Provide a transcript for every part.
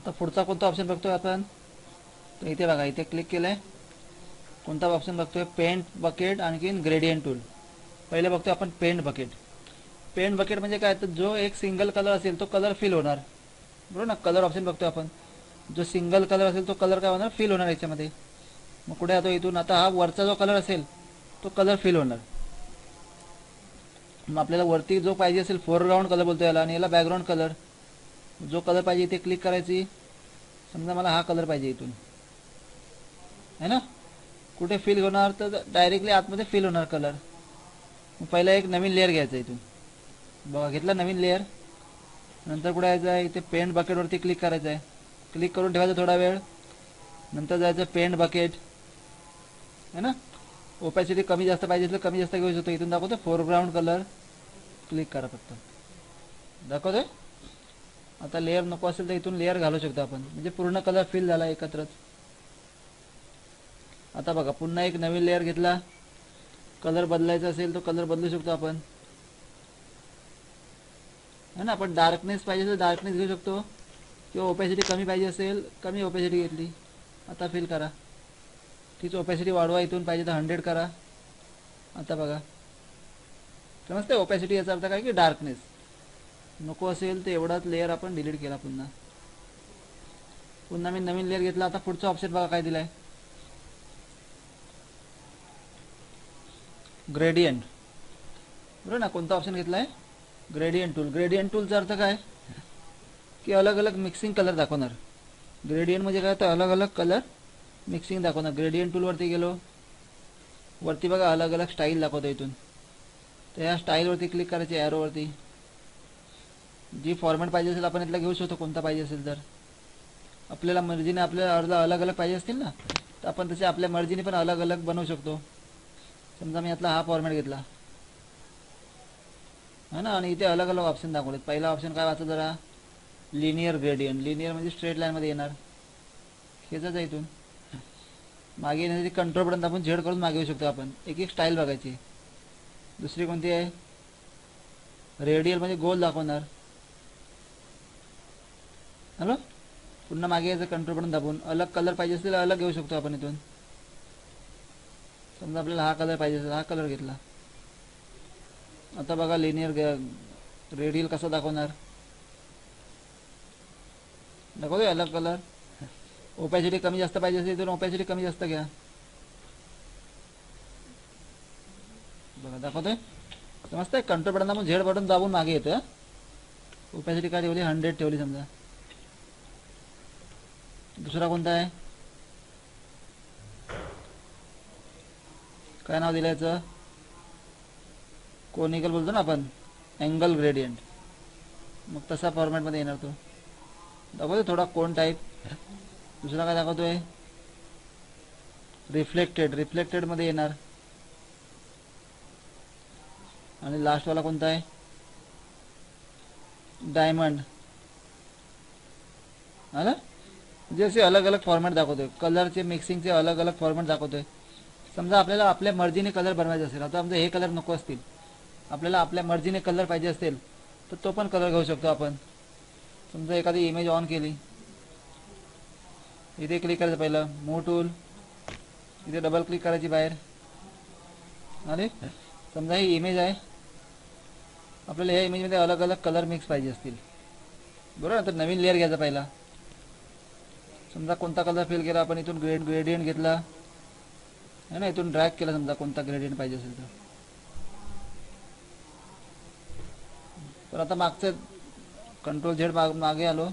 आता पुढचा कोणता ऑप्शन बघतोय आपण? तर इथे बघा इथे क्लिक केलंय. कोणता ऑप्शन बघतोय? पेंट बकेट आणखीन ग्रेडियंट टूल पहिले बघतोय आपण पेंट बकेट पेंट बकेट म्हणजे काय? तर जो एक सिंगल कलर असेल तो कलर फिल होणार. बरोबर ना? कलर ऑप्शन बघतोय आपण. जो सिंगल कलर असेल तो कलर काय होणार? फिल होणार याच्यामध्ये. मग कुठे जातो? इथून आता हा वरचा जो कलर असेल तो कलर फिल होणार. मग आपल्याला वरती जो पाहिजे असेल फोरग्राऊंड कलर बोलतो याला आणि याला बॅकग्राऊंड कलर जो कलर पाहिजे इथे क्लिक करायची. समजा मला हा कलर पाहिजे इथून. है ना? कुठे फिल होणार तर डायरेक्टली आतमध्ये फिल होणार कलर पहिला एक नवीन लेअर घ्यायचा इथून. बघा घेतला नवीन लेअर नंतर कुठे यायचं आहे? इथे पेंट बकेटवरती क्लिक करायचं आहे. क्लिक करून ठेवायचं थोडा वेळ. नंतर जायचं पेंट बकेट है ना? ओपॅसिटी कमी जास्त पाहिजे असलं कमी जास्त घेऊ शकतो. इथून दाखवतो फोरग्राऊंड कलर क्लिक करा फक्त. दाखवतोय? आता लेअर नको असेल तर इथून लेअर घालू शकतो आपण. म्हणजे पूर्ण कलर फिल झाला एकत्रच. आता बघा पुन्हा एक नवीन लेअर घेतला. कलर बदलायचा असेल तो कलर बदलू शकतो आपण. है ना? आपण डार्कनेस पाहिजे असेल डार्कनेस घेऊ शकतो. किंवा ओपॅसिटी कमी पाहिजे असेल कमी ओपॅसिटी घेतली. आता फिल करा. तीच ओपॅसिटी वाढवा इथून पाहिजे तर हंड्रेड करा. आता बघा. समजते ओपॅसिटी याचा अर्थ काय? की डार्कनेस नको असेल तर एवढाच लेअर आपण डिलीट केला पुन्हा. पुन्हा मी नवीन लेअर घेतला आता पुढचा ऑप्शन बघा काय दिलाय. ग्रेडियंट बरोबर ना कोणता ऑप्शन घेतलाय? ग्रेडियंट टूल ग्रेडियंट टूलचा अर्थ काय? की अलग अलग मिक्सिंग कलर दाखवणार. ग्रेडियंट म्हणजे काय? तर अलग अलग कलर मिक्सिंग दाखवणार ग्रेडियंट टूलवरती गेलो. वरती बघा अलग अलग स्टाईल दाखवतो इथून. तर या स्टाईलवरती क्लिक करायची ॲरोवरती जी फॉर्मॅट पाहिजे असेल आपण इथला घेऊ शकतो. कोणता पाहिजे असेल तर. आपल्याला मर्जीने आपल्याला अर्ज अलग अलग पाहिजे असतील ना तर आपण तसे आपल्या मर्जीने पण अलग अलग बनवू शकतो. समजा मी यातला हा फॉर्मॅट घेतला. है ना आणि इथे अलग अलग ऑप्शन दाखवलेत. पहिला ऑप्शन काय वाचा जरा? लिनियर ग्रेडियंट लिनियर म्हणजे स्ट्रेट लाईनमध्ये येणार. हेच आहे इथून. मागे येण्यासाठी कंट्रोल पर्यंत आपण झेड करून मागे येऊ शकतो आपण. एक एक स्टाईल बघायची. दुसरी कोणती आहे? रेडियल म्हणजे गोल दाखवणार. हॅलो पुन्हा मागे यायचं कंट्रोल बटन दाबून. अलग कलर पाहिजे असेल अलग घेऊ शकतो आपण इथून. समजा आपल्याला हा कलर पाहिजे असेल हा कलर घेतला. आता बघा लिनियर रेडियल कसा दाखवणार? दाखवतोय अलग कलर ओपॅसिटी कमी जास्त पाहिजे असेल तर ओपॅसिटी कमी जास्त घ्या. बघा दाखवतोय? समजतंय? कंट्रोल बटन दाबून झेड बटन दाबून मागे येतं ओपॅसिटी काय ठेवली हंड्रेड ठेवली समजा. दुसरा कोणता आहे? काय नाव दिलं याचं? कोनिकल बोलतो ना आपण. अँगल ग्रेडियंट मग तसा फॉर्मॅटमध्ये येणार तो. दाखवतो थोडा कोण टाईप दुसरा काय दाखवतोय? रिफ्लेक्टेड रिफ्लेक्टेडमध्ये येणार. आणि लास्टवाला कोणता आहे? डायमंड आलं? जसे असे अलग अलग फॉर्मॅट दाखवतोय. कलरचे मिक्सिंगचे अलग अलग फॉर्मॅट दाखवतोय. समजा आपल्याला आपल्या मर्जीने कलर बनवायचे असेल आता समजा हे कलर नको असतील. आपल्याला आपल्या मर्जीने कलर पाहिजे असेल तर तो पण कलर घेऊ शकतो आपण. समजा एखादी इमेज ऑन केली. इथे क्लिक करायचं पहिलं. मूव टूल इथे डबल क्लिक करायची बाहेर. आणि समजा ही इमेज आहे. आपल्याला ह्या इमेजमध्ये अलग अलग कलर मिक्स पाहिजे असतील. बरोबर? तर नवीन लेअर घ्यायचा पहिला. समजा कोणता कलर फिल केला आपण इथून ग्रेड ग्रेडियंट घेतला. है ना इथून ड्रॅग केला समजा कोणता ग्रेडियंट पाहिजे असेल तर. तर आता मागचं कंट्रोल झेड माग मागे आलो.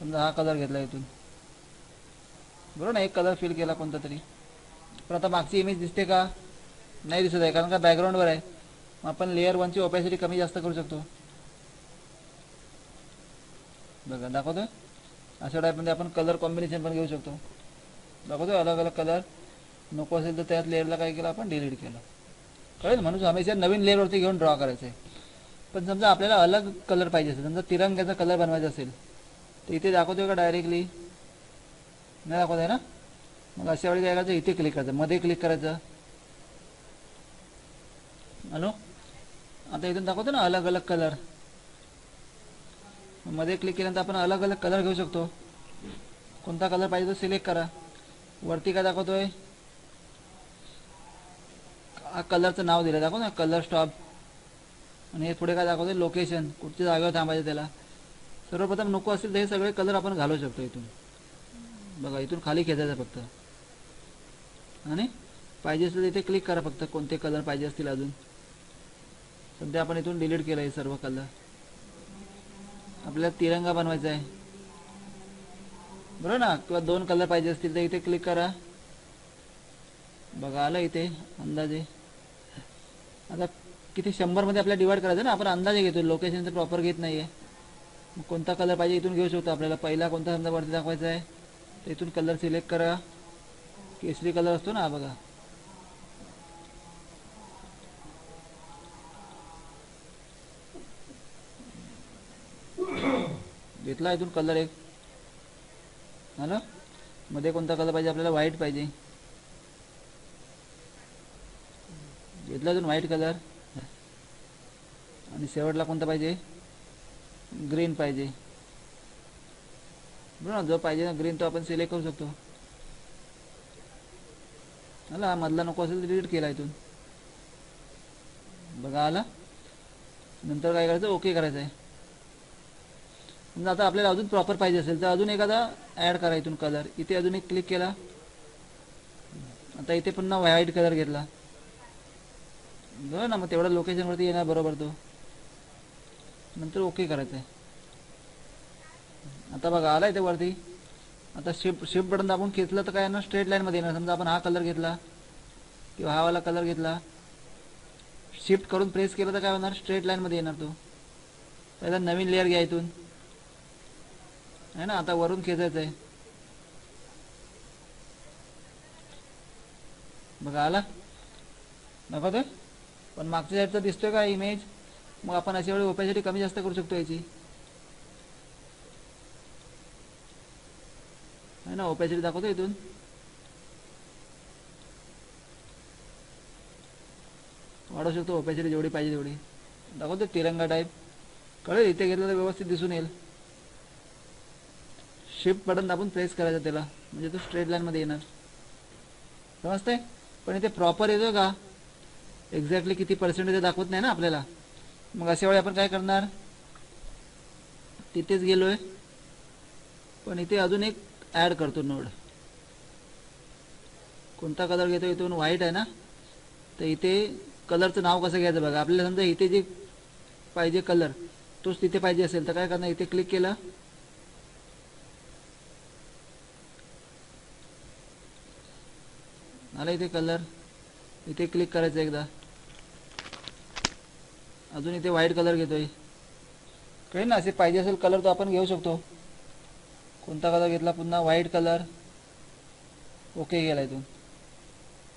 समजा हा कलर घेतला इथून. बरोबर ना एक कलर फिल केला कोणता तरी. पण आता मागची इमेज दिसते का? नाही दिसत आहे कारण का बॅकग्राऊंडवर आहे. मग आपण लेअर वनची ओपॅसिटी कमी जास्त करू शकतो. बघा दाखवतोय? अशा टाईपमध्ये आपण कलर कॉम्बिनेशन पण घेऊ शकतो. दाखवतोय अलग अलग कलर नको असेल तर त्यात लेअरला काय केलं आपण? डिलीट केलं. कळेल? म्हणून हमेशा नवीन लेअरवरती घेऊन ड्रॉ करायचं आहे पण समजा आपल्याला अलग कलर पाहिजे असेल समजा तिरंग्याचा कलर बनवायचा असेल तर इथे दाखवतोय का डायरेक्टली नाही दाखवत आहे ना? मग अशा वेळी काय करायचं? इथे क्लिक करायचं. मध्ये क्लिक करायचं. हॅलो? आता इथून दाखवतो ना अलग अलग कलर मध्ये क्लिक केल्यानंतर आपण अलग अलग कलर घेऊ शकतो. कोणता कलर पाहिजे तो सिलेक्ट करा. वरती काय दाखवतोय? हा कलरचं नाव दिलं. दाखव ना कलर स्टॉप आणि हे पुढे काय दाखवतोय? लोकेशन कुठच्या जागेवर थांबायचं त्याला. सर्वप्रथम नको असेल तर हे सगळे कलर आपण घालू शकतो इथून. बघा इथून खाली खेचायचं फक्त. आणि पाहिजे असेल तर इथे क्लिक करा फक्त कोणते कलर पाहिजे असतील अजून. सध्या आपण इथून डिलीट केलं आहे सर्व कलर आपल्याला तिरंगा बनवायचा आहे. बरोबर ना? किंवा दोन कलर पाहिजे असतील तर इथे क्लिक करा. बघा आलं इथे अंदाजे. आता किती? शंभरमध्ये आपल्याला डिवाइड करायचं ना? आपण अंदाजे घेतो. लोकेशनचं प्रॉपर घेत नाही आहे मग कोणता कलर पाहिजे इथून घेऊ शकतो आपल्याला. पहिला कोणता समजा वरती दाखवायचा आहे तर इथून कलर सिलेक्ट करा. केसरी कलर असतो ना? बघा. घेतला इथून कलर एक. झालं मध्ये कोणता कलर पाहिजे? आपल्याला व्हाईट पाहिजे. घेतला इथून व्हाईट कलर आणि शेवटला कोणता पाहिजे? ग्रीन पाहिजे. बरोबर ना? जो पाहिजे ना ग्रीन तो आपण सिलेक्ट करू शकतो. आला मधला नको असेल तर डिलीट केला इथून. बघा आला. नंतर काय करायचं? ओके करायचं आहे समजा आता आपल्याला अजून प्रॉपर पाहिजे असेल तर अजून एखादा ॲड करा इथून कलर इथे अजून एक क्लिक केला. आता इथे पुन्हा व्हाईट कलर घेतला. बरं ना मग तेवढ्या लोकेशनवरती येणार बरोबर तो. नंतर ओके करायचं आहे आता बघा आला इथे वरती. आता शिफ्ट शिफ्ट बटन दाबून खेचलं तर काय येणार? स्ट्रेट लाईनमध्ये येणार. समजा आपण हा कलर घेतला किंवा हा वाला कलर घेतला. शिफ्ट करून प्रेस केलं तर काय होणार? स्ट्रेट लाईनमध्ये येणार तो. पहिला नवीन लेअर घ्या इथून. आहे ना आता वरून खेचायचं आहे. बघा आला? दाखवतोय पण मागच्या साईडचा दिसतोय का इमेज मग आपण अशा वेळी ओपॅसिटी कमी जास्त करू शकतो याची. आहे ना ओपॅसिटी दाखवतो इथून. वाढवू शकतो ओपॅसिटी जेवढी पाहिजे तेवढी. दाखवतो तिरंगा टाईप कळेल इथे घेतलं तर व्यवस्थित दिसून येईल. शिफ्ट बटन दाबून प्रेस करायचं त्याला. म्हणजे तो स्ट्रेट लाईनमध्ये येणार. समजतंय? पण इथे प्रॉपर येतो का? एक्झॅक्टली किती पर्सेंटेज दाखवत नाही ना आपल्याला. मग अशा वेळी आपण काय करणार? तिथेच गेलोय. पण इथे अजून एक ॲड करतो नोड कोणता कलर घेतो इथून व्हाईट आहे ना? तर इथे कलरचं नाव कसं घ्यायचं बघा. आपल्याला समजा इथे जे पाहिजे कलर तोच तिथे पाहिजे असेल. तर काय करणार? इथे क्लिक केलं. आला इथे कलर इथे क्लिक करायचं एकदा. अजून इथे व्हाईट कलर घेतोय. काही ना असे पाहिजे असेल कलर तो आपण घेऊ शकतो. कोणता कलर घेतला पुन्हा? व्हाईट कलर ओके गेला इथून.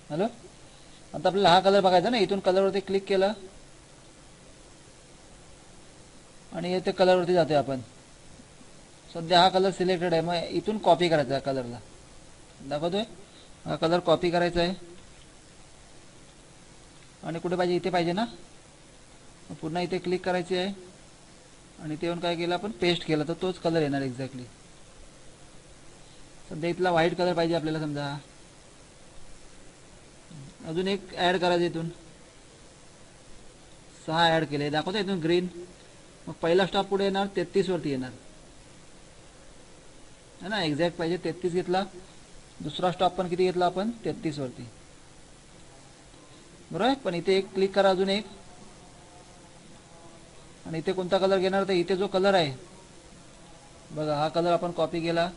हॅलो आता आपल्याला हा कलर बघायचा ना इथून कलरवरती क्लिक केलं. आणि इथे कलरवरती जातोय आपण. सध्या हा कलर सिलेक्टेड आहे मग इथून कॉपी करायचा आहे कलरला दाखवतोय? हा कलर कॉपी करायचा आहे. आणि कुठे पाहिजे इथे पाहिजे ना? पुन्हा इथे क्लिक करायची आहे. आणि ते येऊन काय केलं आपण? पेस्ट केला. तर तोच कलर येणार एक्झॅक्टली सध्या इथला व्हाईट कलर पाहिजे आपल्याला समजा. अजून एक ॲड करायचं इथून. सहा ॲड केले. दाखवतो इथून ग्रीन मग पहिला स्टॉप पुढे येणार? तेहतीसवरती येणार. है ना? एक्झॅक्ट पाहिजे तेहतीस घेतला. दुसरा स्टॉप पण किती घेतला आपण? तेहतीस वरती. बरोबर? आहे पण इथे एक क्लिक करा अजून एक. आणि इथे कोणता कलर घेणार? तर इथे जो कलर आहे. बघा हा कलर आपण कॉपी केला.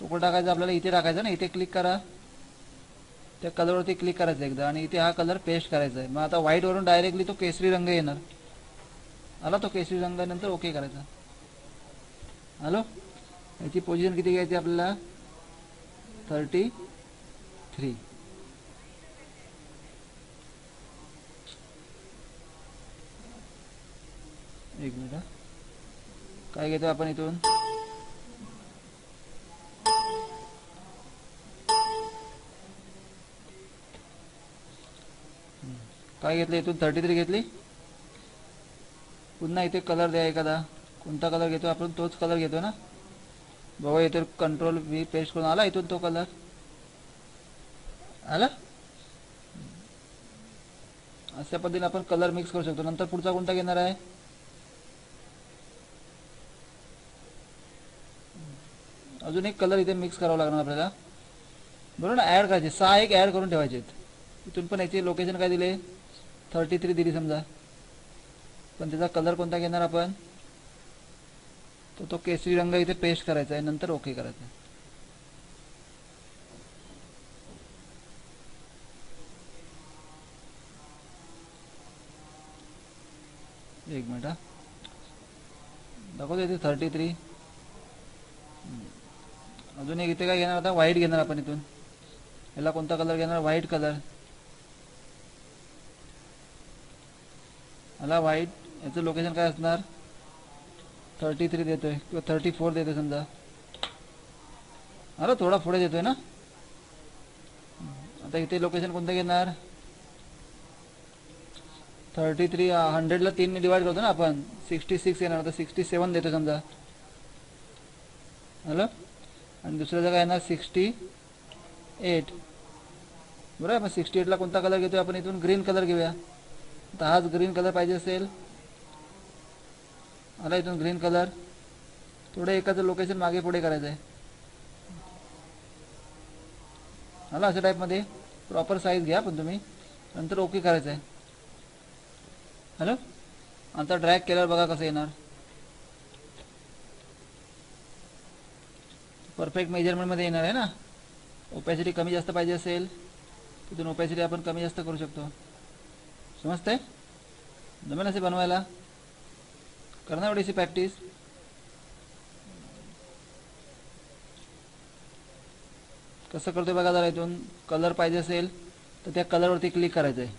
तो कुठं टाकायचा? आपल्याला इथे टाकायचा ना. इथे क्लिक करा. त्या कलरवरती क्लिक करायचं एकदा. आणि इथे हा कलर पेस्ट करायचा आहे. मग आता व्हाईटवरून डायरेक्टली तो केसरी रंग येणार. आला तो केसरी रंगानंतर ओके करायचा. हॅलो याची पोझिशन किती घ्यायची आपल्याला? थर्टी थ्री एक मिनिट हा. काय घेतो आपण इथून? काय घेतलं इथून? थर्टी थ्री घेतली? पुन्हा इथे कलर द्या एखादा. कोणता कलर घेतो आपण? तोच कलर घेतो ना? बघा इथून कंट्रोल व्ही पेस्ट करून आला इथून तो कलर आला? अशा पद्धतीने आपण कलर मिक्स करू शकतो. नंतर पुढचा कोणता घेणार आहे? अजून एक कलर इथे मिक्स करावा लागणार आपल्याला. बरोबर ना? ॲड करायचे. सहा एक ॲड करून ठेवायचे इथून पण याची लोकेशन काय दिले? थर्टी थ्री दिली समजा. पण त्याचा कलर कोणता घेणार आपण? तो तो केसरी रंग इथे पेस्ट करायचा आहे नंतर ओके करायचं आहे. एक मिनिट हा. दाखवतो इथे थर्टी थ्री अजून एक इथे काय घेणार? आता व्हाईट घेणार आपण इथून. याला कोणता कलर घेणार? व्हाईट कलर याला व्हाईट याचं लोकेशन काय असणार? थर्टी थ्री देतोय किंवा थर्टी फोर देतोय समजा. अरे थोडा पुढे देतोय ना? आता इथे लोकेशन कोणतं घेणार? थर्टी थ्री हंड्रेडला तीनने डिवाइड करतो ना आपण. सिक्स्टी सिक्स येणार तर सिक्स्टी सेवन देतो समजा. हॅलो? आणि दुसऱ्या जागा येणार सिक्स्टी एट बरोबर मग सिक्स्टी एटला कोणता कलर घेतोय आपण? इथून ग्रीन कलर घेऊया. तर हाच ग्रीन कलर पाहिजे असेल. आला इथून ग्रीन कलर थोडं एकाचं लोकेशन मागे पुढे करायचं आहे आला अशा टाईपमध्ये प्रॉपर साईज घ्या पण तुम्ही. नंतर ओके करायचं आहे हॅलो आता ड्रॅग केल्यावर बघा कसं येणार. परफेक्ट मेजरमेंटमध्ये येणार आहे ना? ओपॅसिटी कमी जास्त पाहिजे असेल तिथून ओपॅसिटी आपण कमी जास्त करू शकतो. समजतंय? जमेल असे बनवायला? करणार सी प्रॅक्टिस कसं करतोय बघा जरा इथून. कलर पाहिजे असेल तर त्या कलरवरती क्लिक करायचं आहे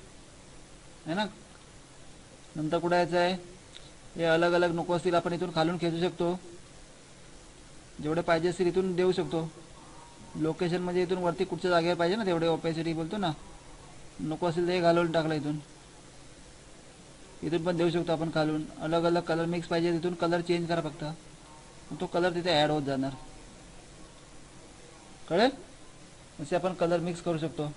है ना? नंतर कुठं यायचं आहे हे अलग अलग नको असतील आपण इथून खालून खेचू शकतो. जेवढे पाहिजे असतील इथून देऊ शकतो. लोकेशन म्हणजे इथून वरती कुठच्या जागेवर पाहिजे ना तेवढे ओपॅसिटी बोलतो ना. नको असेल ते घालवून घालून टाकलं इथून. इथून पण देऊ शकतो आपण खालून. अलग अलग कलर मिक्स पाहिजे तिथून कलर चेंज करा फक्त. तो कलर तिथे ॲड होत जाणार. कळेल? असे आपण कलर मिक्स करू शकतो.